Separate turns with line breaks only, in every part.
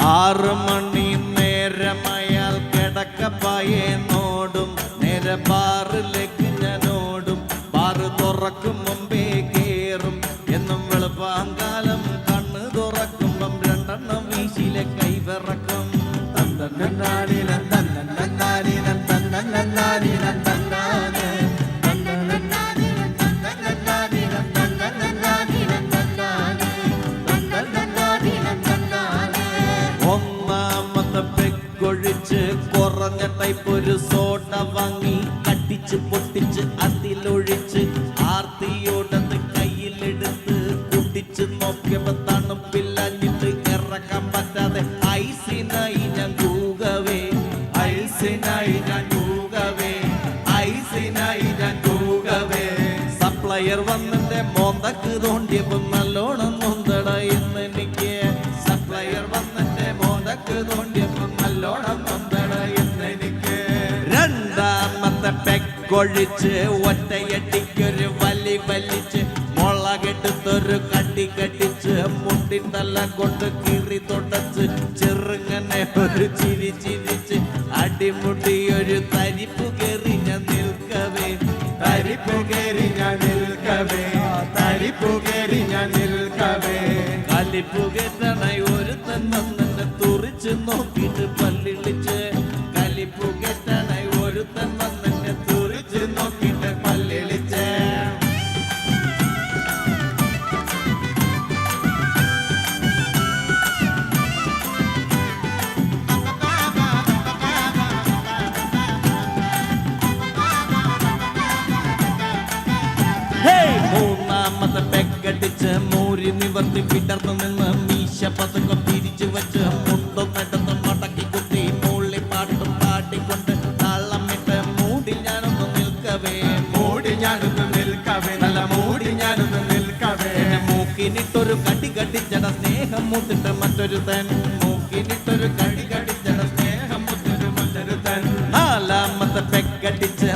ആറ് മണി നേരമയാൽ കിടക്കപ്പായെ നോടും. നേരെ പെക്കൊഴിച്ച് കുറഞ്ഞ ടൈപ്പ് ഒരു സോഡ വാങ്ങി കട്ടിച്ച് പൊട്ടിച്ച് അതിലൊഴിച്ച് ആർത്തിയോടത് കയ്യിലെടുത്ത് കുട്ടിച്ച് നോക്കിയപ്പോ തണുപ്പില്ലഞ്ഞിട്ട് ഇറക്കാൻ പറ്റാതെ ഐസിനായി ഞാൻ കൂകവേ ഐസിനായി ഞാൻ കൂകവേ ഐസിനായി ഞാൻ കൂകവേ. സപ്ലയർ വന്നിട്ട് മോന്തക്ക് തോണ്ടിയപ്പം നല്ലോണം നൊന്തട എന്ന് എനിക്ക്. സപ്ലയർ വന്നിട്ട് മോന്തക്ക് തോണ്ടിയപ്പോ പെക്കൊഴിച്ച് ഒറ്റയടിക്കൊരു വലി വലിച്ച് മുളകെടുത്തൊരു കട്ടി കട്ടിച്ച് മുണ്ടിൻ തല കൊണ്ട് കീറി തുടച്ച് ചെറുങ്ങനെ ഒരു ചിരി ചിരിച്ച് അടിമുടി ഒരു തരിപ്പ് കയറി ഞാൻ നിൽക്കവേ. തരിപ്പ് കയറി ഞാൻ നിൽക്കവേ. തരിപ്പ് കയറി ഞാൻ നിൽക്കവേ. കലിപ്പ് കയറ്റണ ഒരു തന്നെ തുറിച്ച് നോക്കിയിട്ട് പല്ലിളിച്ച്. കലിപ്പ് മൂന്നാമത്തെ പെക്കടിച്ച് മൂരി നിവർത്തി പിടർന്നു നിന്ന് മീശ പതുക്കം തിരിച്ചു വെച്ച് മുട്ടും നടത്തും മടക്കി കുത്തി മൂളി പാട്ടും പാടിക്കൊണ്ട് താളമിട്ട് മൂടി ഞാനൊന്ന് നിൽക്കവേ.
മൂടി ഞാനൊന്ന് നിൽക്കവേ. നല്ല മൂടി ഞാനൊന്ന് നിൽക്കവേ.
മൂക്കിനിട്ടൊരു കടി കടിച്ചട സ്നേഹം മുത്തിട്ട് മറ്റൊരു തൻ. മൂക്കിനിട്ടൊരു കടി കടിച്ചട സ്നേഹം മുത്തിട്ട് മറ്റൊരു തൻ. നാലാമത്തെ പെക്കടിച്ച്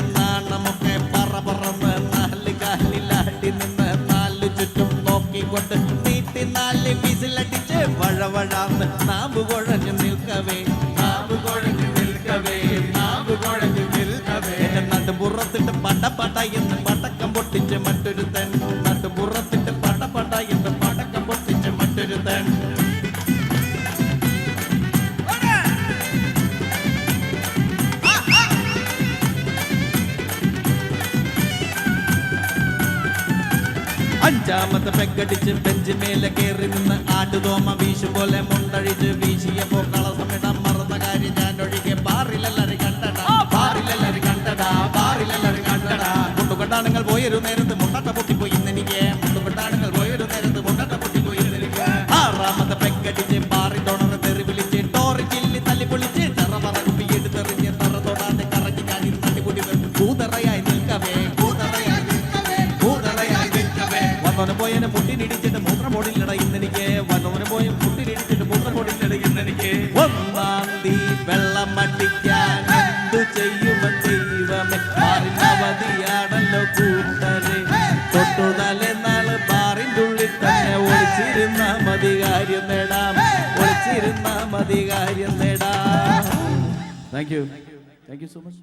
നോക്കിക്കൊണ്ട് നീട്ടി നാല് വിസിലടിച്ച് വഴവഴാന്ന് നാമ്പ് കുഴഞ്ഞു നിൽക്കവേ
നാവ് കുഴഞ്ഞു നിൽക്കവേ നാവ് കുഴഞ്ഞു നിൽക്കവേ.
എന്റെ നടുപുറത്തിട്ട് പട പട എന്ന് പടക്കം പൊട്ടിച്ച് മറ്റൊരു തൻ നടുപുറത്തിട്ട് പട പട എന്ന് അഞ്ചാമത്തെ പെക്കടിച്ച് ബെഞ്ച് മേലെ കയറി നിന്ന് ആട്ടുതോമ വീശു പോലെ മുണ്ടഴിച്ച് വീശിയപ്പോ കളസമിടാൻ മറന്ന കാര്യം ഞാൻ ഒഴികെ ബാറിലല്ലറി കണ്ടടാ ബാറിലല്ലറി കണ്ടടാ ബാറിലല്ലറി കണ്ടടാ മുട്ടുകൊണ്ടാണുങ്ങൾ പോയൊരു നേരത്ത് മുണ്ടട്ട പൊട്ടിപ്പോയി ഇന്നെനിക്ക്. മുട്ടുകൊണ്ടാണുങ്ങൾ പോയൊരു നേരത്ത് മുണ്ടട്ട പൊട്ടിപ്പോയി ഇന്നെനിക്ക്. ആറാമത്തെ പെക്കടിച്ച് ബാറി ഡോണറെ തെറി വിളിച്ച് ടോറി ചില്ലി തല്ലി പൊളിച്ച് തറ പറ കുപ്പി എടുത്തെറിഞ്ഞ് തറ തൊടാതെ കറങ്ങി ഞാൻ തട്ടിപ്പൊടി കൂതറയായി പൊടില്ലട ഇന്നെനിക്ക് വന്നവന് പോയി മുട്ടിനിടിച്ചിട്ട് മൂന്ന് പൊടില്ലട ഇന്നെനിക്ക് ഒന്നാം തീ വെള്ളം മട്ടിക്കാൻ എന്തു ചെയ്യുമ ദൈവമേ? അവധിയാണല്ലോ കൂട്ടരെ. തൊട്ടു തലേന്നാൾ ബാറിന്റെ ഉള്ളിൽ തന്നെ ഒളിച്ചിരുന്ന മതി കാര്യം നേടാം. ഒളിച്ചിരുന്ന മതി കാര്യം നേടാം. Thank you thank you so much